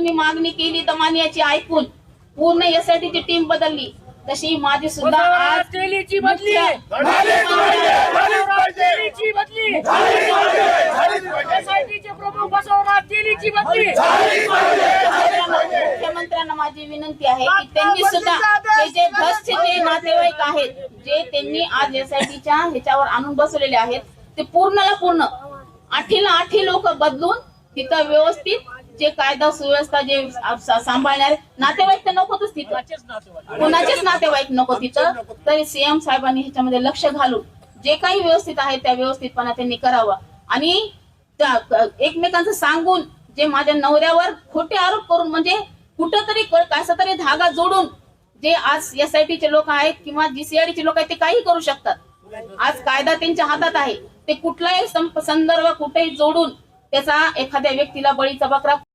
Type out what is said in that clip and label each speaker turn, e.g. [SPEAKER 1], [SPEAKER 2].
[SPEAKER 1] तुम्ही मागणी केली दमानियाची ऐकून पूर्ण एसआयटी ची टीम बदलली. तशी माझी सुद्धा आज
[SPEAKER 2] तेलीची बदली. तेलीची बदली. एसआयटीचे प्रमुख बसवणार तेलीची बदली.
[SPEAKER 1] मुख्यमंत्र्यांना माझी विनंती आहे की त्यांनी सुद्धा ते जे भ्रष्ट जे नातेवाईक आहेत जे त्यांनी आज एसआयटीच्या ह्याच्यावर आणून बसवलेले आहेत ते पूर्णला पूर्ण. आठीला आठी लोक बदलून तिथं व्यवस्थित जे कायदा सुव्यवस्था जे सांभाळणारे नातेवाईक तर नकोच तिथं. कोणाचेच नातेवाईक. नको तिथं. तरी सीएम साहेबांनी ह्याच्यामध्ये लक्ष घालून जे काही व्यवस्थित आहे त्या व्यवस्थितपणा त्यांनी करावा. आणि एकमेकांचं सांगून जे माझ्या नवऱ्यावर खोटे आरोप करून म्हणजे कुठंतरी क- कसा तरी धागा जोडून जे आज एसआयटीचे लोक आहेत किंवा जीसीआरचे लोक आहेत ते काही करू शकतात. आज कायदा त्यांच्या हातात आहे. ते कुठलाही संदर्भ कुठेही जोडून त्याचा एखाद्या व्यक्तीला बळीचा बकरा